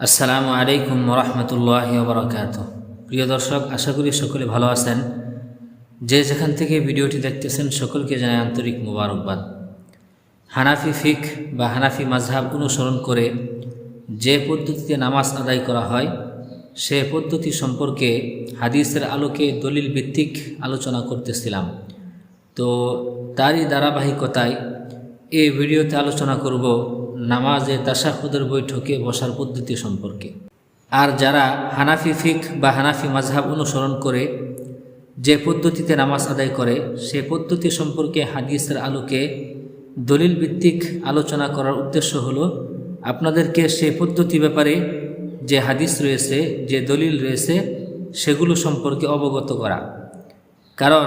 আসসালামু আলাইকুম রহমতুল্লাহ বরকাত প্রিয় দর্শক, আশা করি সকলে ভালো আছেন। যে যেখান থেকে ভিডিওটি দেখতেছেন, সকলকে জানাই আন্তরিক মোবারকবাদ। হানাফি ফিক বা হানাফি মাঝহাব অনুসরণ করে যে পদ্ধতিতে নামাজ আদায় করা হয়, সে পদ্ধতি সম্পর্কে হাদিসের আলোকে দলিল ভিত্তিক আলোচনা করতেছিলাম। তো তারই ধারাবাহিকতায় এই ভিডিওতে আলোচনা করব নামাজে তাসাহুদের বৈঠকে বসার পদ্ধতি সম্পর্কে। আর যারা হানাফি ফিক বা হানাফি মাঝহাব অনুসরণ করে, যে পদ্ধতিতে নামাজ আদায় করে, সে পদ্ধতি সম্পর্কে হাদিসের আলোকে দলিল ভিত্তিক আলোচনা করার উদ্দেশ্য হলো, আপনাদেরকে সে পদ্ধতি ব্যাপারে যে হাদিস রয়েছে, যে দলিল রয়েছে, সেগুলো সম্পর্কে অবগত করা। কারণ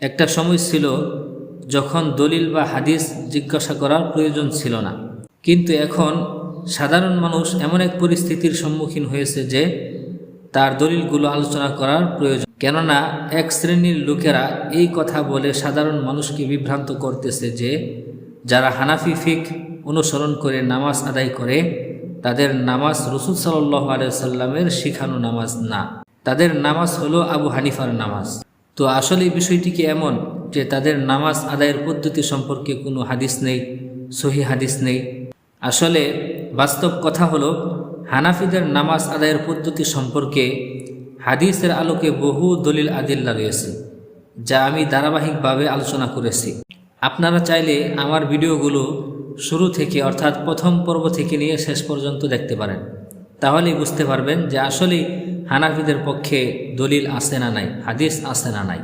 একটা সময় ছিল যখন দলিল বা হাদিস জিজ্ঞাসা করার প্রয়োজন ছিল না। কিন্তু এখন সাধারণ মানুষ এমন এক পরিস্থিতির সম্মুখীন হয়েছে যে তার দলিলগুলো আলোচনা করার প্রয়োজন। কেননা এক শ্রেণির লোকেরা এই কথা বলে সাধারণ মানুষকে বিভ্রান্ত করতেছে যে যারা হানাফি ফিক অনুসরণ করে নামাজ আদায় করে, তাদের নামাজ রসুল সাল্লাহ আলাইসাল্লামের শিখানো নামাজ না। তাদের নামাজ হলো আবু হানিফার নামাজ। তো আসলে এই বিষয়টি কি এমন? যে তাদের নামাজ আদায়ের পদ্ধতি সম্পর্কে কোনো হাদিস নেই, সহি হাদিস নেই। আসলে বাস্তব কথা হলো, হানাফিদের নামাজ আদায়ের পদ্ধতি সম্পর্কে হাদিসের আলোকে বহু দলিল আদিল্লা রয়েছে, যা আমি ধারাবাহিকভাবে আলোচনা করেছি। আপনারা চাইলে আমার ভিডিওগুলো শুরু থেকে অর্থাৎ প্রথম পর্ব থেকে নিয়ে শেষ পর্যন্ত দেখতে পারেন। তাহলেই বুঝতে পারবেন যে আসলেই হানাফিদের পক্ষে দলিল আসে না নাই, হাদিস আসে না নাই।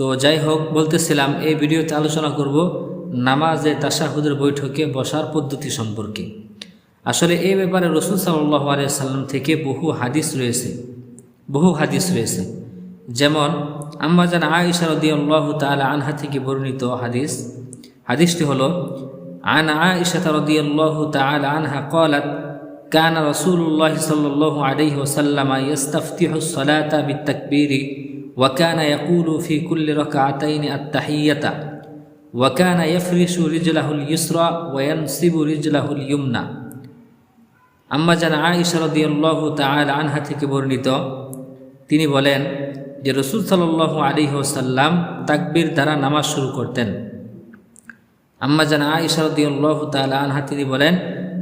তো যাই হোক, বলতেছিলাম, এই ভিডিওতে আলোচনা করব নামাজে তাসাহুদের বৈঠকে বসার পদ্ধতি সম্পর্কে। আসলে এই ব্যাপারে রসুল সাল্লাহ আলিয়াল্লাম থেকে বহু হাদিস রয়েছে, বহু হাদিস রয়েছে। যেমন আম্মাজান আয়সারদি আল্লাহ তাল আনহা থেকে বর্ণিত হাদিস। হাদিসটি হল, আন আয়সারদি আল্লাহ তাল আনহা কলাত কান রসুল্লাহ সাল্লাহ আলহি ইস্তফতি ইস্তাফতিহ সলাতা বিত্তাকবীরি। وكان يقول في كل ركعتين التحية وكان يفرش رجله اليسرى وينصب رجله اليمنى আম্মা জান আয়েশা রাদিয়াল্লাহু তাআলা আনহা থেকে বর্ণিত তিনি বলেন যে রসুল সাল্লাল্লাহু আলাইহি ওয়াসাল্লাম তাকবীর দ্বারা নামাজ শুরু করতেন আম্মা জান আয়েশা রাদিয়াল্লাহু তাআলা আনহা তিনি বলেন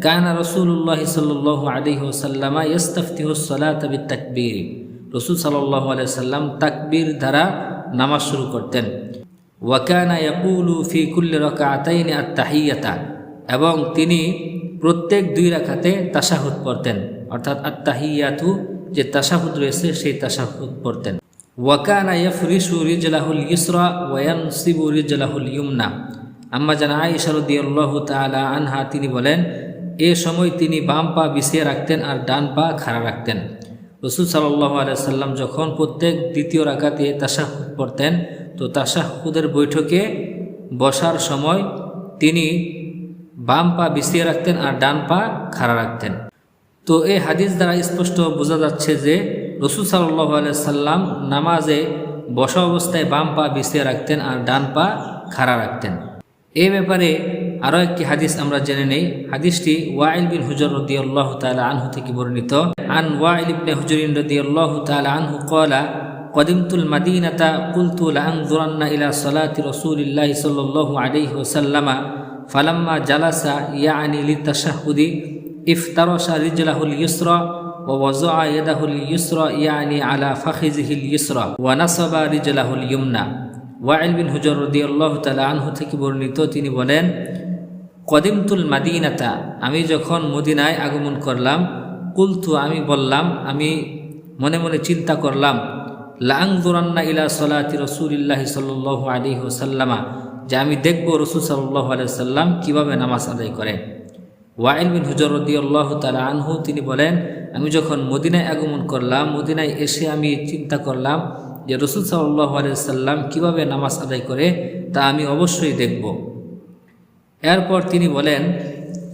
কানা রাসূলুল্লাহ সাল্লাল্লাহু আলাইহি ওয়াসাল্লাম ইস্তাফতিহু সালাত বিতাকবীর রসুল আলাইহি সাল্লাম তাকবীর দ্বারা নামাজ শুরু করতেন। ওয়াকানা ইয়াকুলু ফি কুল্লি আত-তাহিয়াতা। এবং তিনি প্রত্যেক দুই রাখাতে তাসাহুদ পড়তেন। অর্থাৎ আত্মাহিয়াতু যে তাসাহুদ রয়েছে, সেই তাশাহুদ পড়তেন। ওয়াকানা ইয়াফরিশু রিজলাহুল ইসরা ওয়ায়ানসিবু রিজলাহুল ইউমনা। আম্মা জানা আয়েশা রাদিয়াল্লাহু তালা আনহা, তিনি বলেন, এ সময় তিনি বাম পা বিছিয়ে রাখতেন আর ডান পা খাড়া রাখতেন। রসুল সাল্লাহ আলাইসাল্লাম যখন প্রত্যেক দ্বিতীয় রাকাতে তাশাহুদ পড়তেন, তো তাশাহুদের বৈঠকে বসার সময় তিনি বাম পা বিছিয়ে রাখতেন আর ডান পা খাড়া রাখতেন। তো এই হাদিস দ্বারা স্পষ্ট বোঝা যাচ্ছে যে রসুল সাল্লাহ সাল্লাম নামাজে বসা অবস্থায় বাম পা বিছিয়ে রাখতেন আর ডান পা খাড়া রাখতেন। এ ব্যাপারে আরও একটি হাদিস আমরা জেনে নেই হাদিসটি ওয়াইল বিন হুজর রদি আল্লাহ তালা আনহু থেকে বর্ণিত আন ওয়াইল ইবনে হুজরিন রদি আল্লাহ তালা আনহু কলা قدمت المدينة قلت لأنظرن إلى صلاة رسول الله صلى الله عليه وسلم فلما جلس يعني للتشهد افترش رجله اليسرى ووضع يده اليسرى يعني على فخذه اليسرى ونصب رجله اليمنى ওয়াইল বিন হুজর রদি আল্লাহ তালা আনহু থেকে বর্ণিত তিনি বলেন কদিমতুল মাদিনাতা, আমি যখন মদিনায় আগমন করলাম, কুলতু আমি বললাম, আমি মনে মনে চিন্তা করলাম লাং দুরান্না ইলা সলাতি রসুলিল্লাহি সাল্লাহ আলী ওসাল্লামা যে আমি দেখব রসুল সাল্লাহ আলাইসাল্লাম কীভাবে নামাজ আদায় করেন ওয়াইল বিন হুজর রদি আল্লাহ তালা আনহু, তিনি বলেন, আমি যখন মদিনায় আগমন করলাম, মদিনায় এসে আমি চিন্তা করলাম যে রসুল সাল্লাহ আলাইসাল্লাম কীভাবে নামাজ আদায় করে, তা আমি অবশ্যই দেখব। এরপর তিনি বলেন,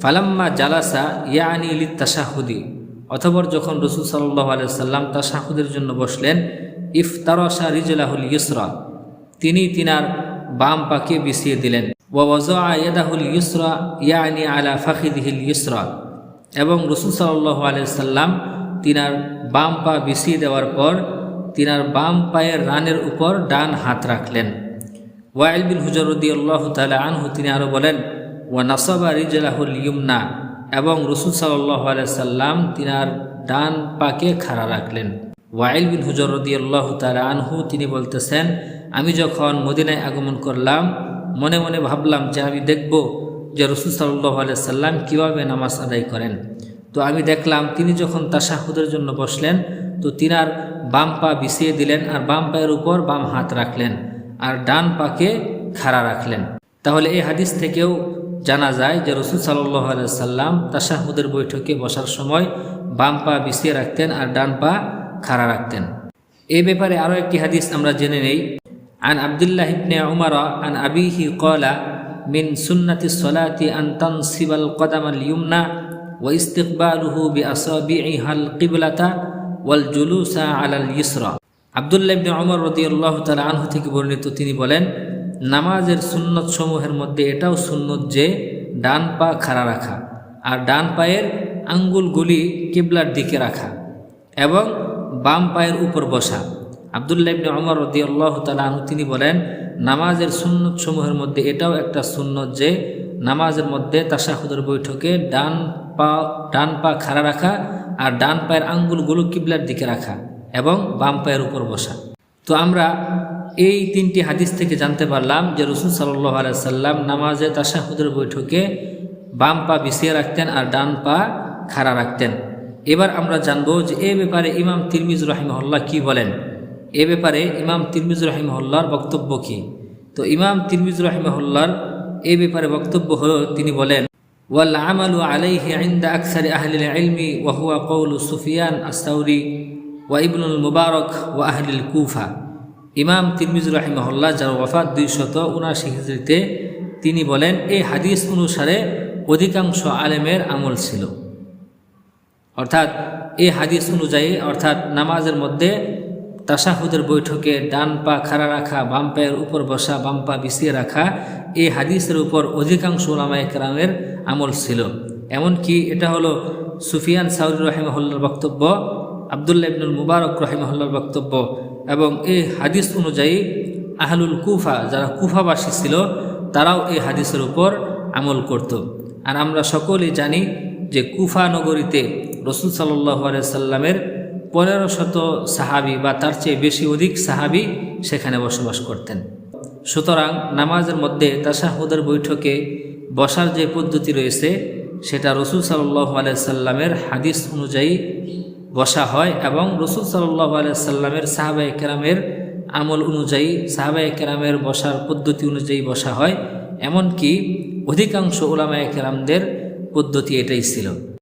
ফালাম্মা জালাসা ইয়ানি ইলি তাসাহুদি অথবর যখন রসুল সাল্লাহ আলাইসাল্লাম তাসাহুদের জন্য বসলেন ইফতারসা রিজলাহুল ইসরা তিনি তিনার বাম পাকে বিছিয়ে দিলেন ওয়াজাহুল ইসরা ইয়ানি আলা ফাখিদিহিল ইসরা এবং রসুল সাল্লাহ আলিয়াল্লাম তিনার বাম পা বিছিয়ে দেওয়ার পর তিনার বাম পায়ের রানের উপর ডান হাত রাখলেন। ওয়াইল বিন হুজরদি আল্লাহ তালা আনহু, তিনি আরও বলেন, ওয়া নাসাবা রিজালাহুল ইয়ুমনা এবং রসুল সাল্লাহ আলাইসাল্লাম তিনার ডান পাকে খাড়া রাখলেন। ওয়াইল বিন হুজরদি আল্লাহ তালা আনহু, তিনি বলতেছেন, আমি যখন মদিনায় আগমন করলাম, মনে মনে ভাবলাম যে আমি দেখব যে রসুল সাল্লাহ সাল্লাম কীভাবে নামাজ আদায় করেন। তো আমি দেখলাম তিনি যখন তাশাহুদের জন্য বসলেন, তো তিনার বাম পা বিছিয়ে দিলেন আর বাম পায়ের উপর বাম হাত রাখলেন। আর ডান পাকে খাড়া রাখলেন। তাহলে এই হাদিস থেকেও জানা যায় যে রসুল সাল্লাহ সাল্লাম তাশাহুদের বৈঠকে বসার সময় বাম পা বিছিয়ে রাখতেন আর ডান পা খাড়া রাখতেন। এই ব্যাপারে আরও একটি হাদিস আমরা জেনে নেই। আন আবদুল্লাহ ইবনে উমার আন আবিহি কলা মিন সুন্নাতি সলাতি আন তানসিবাল কদাম আল ইউমনা ওয়া ইস্তিকবালুহু বি আসাবিহাল কিবলাতা ওয়াল আবদুল্লাহ ইবনে ওমর রাদিয়াল্লাহু তাআলা আনহু থেকে বর্ণিত, তিনি বলেন, নামাজের সুন্নত সমূহের মধ্যে এটাও সুন্নত যে ডান পা খাড়া রাখা আর ডান পায়ের আঙ্গুলগুলি কিবলার দিকে রাখা এবং বাম পায়ের উপর বসা। আবদুল্লাহ ইবনে ওমর রাদিয়াল্লাহু তাআলা আনহু তিনি বলেন, নামাজের সুন্নত সমূহের মধ্যে এটাও একটা সুন্নত যে নামাজের মধ্যে তাশাহুদের বৈঠকে ডান পা ডান পা খাড়া রাখা আর ডান পায়ের আঙ্গুলগুলো কিবলার দিকে রাখা। এবং বাম পায়ের উপর বসা। তো আমরা এই তিনটি হাদিস থেকে জানতে পারলাম যে রসুল সাল্লাহ সাল্লাম নামাজে তাশাহুদের বৈঠকে বাম পা বিছিয়ে রাখতেন আর ডান পা খাড়া রাখতেন। এবার আমরা জানব যে এ ব্যাপারে ইমাম তিরমিজ রহিমহল্লা কি বলেন? এ ব্যাপারে ইমাম তিরমিজ রহিমহল্লার বক্তব্য কী? তো ইমাম তিরমিজ রহিমহল্লার এ ব্যাপারে বক্তব্য হল, তিনি বলেন, ওয়াল আমল আলাইহি আইন্দা আকসারি আহলিল আইলমি ওয়াহুয়া কৌলু সুফিয়ান আস্তাউরি ওয়াইবুল মুবারক ও আহলিল কুফা। ইমাম তিরমিজ রাহিমহল্লা যার ওয়াফাত দুইশত উনআশি হিজড়িতে তিনি বলেন, এই হাদিস অনুসারে অধিকাংশ আলেমের আমল ছিল। অর্থাৎ এই হাদিস অনুযায়ী, অর্থাৎ নামাজের মধ্যে তাসাহুদের বৈঠকে ডান পা খাড়া রাখা, বাম পায়ের উপর বসা, বাম পা বিছিয়ে রাখা, এই হাদিসের উপর অধিকাংশ ওলামায় কেরামের আমল ছিল। এমনকি এটা হলো সুফিয়ান সাউরি রহিমহল্লার বক্তব্য আবদুল্লাহ ইবনুল মুবারক রহিমহল্লার বক্তব্য এবং এই হাদিস অনুযায়ী আহলুল কুফা যারা কুফাবাসী ছিল, তারাও এই হাদিসের উপর আমল করত। আর আমরা সকলেই জানি যে কুফা নগরীতে রসুল সাল্লাহ সাল্লামের পনেরো শত সাহাবি বা তার চেয়ে বেশি অধিক সাহাবি সেখানে বসবাস করতেন। সুতরাং নামাজের মধ্যে তাশাহুদের বৈঠকে বসার যে পদ্ধতি রয়েছে, সেটা রসুল সাল্লাহ সাল্লামের হাদিস অনুযায়ী বসা হয় এবং রসুল সাল্লাহ সাল্লামের সাহাবাই কেরামের আমল অনুযায়ী সাহাবাই কেরামের বসার পদ্ধতি অনুযায়ী বসা হয়। এমনকি অধিকাংশ ওলামায় কেরামদের পদ্ধতি এটাই ছিল।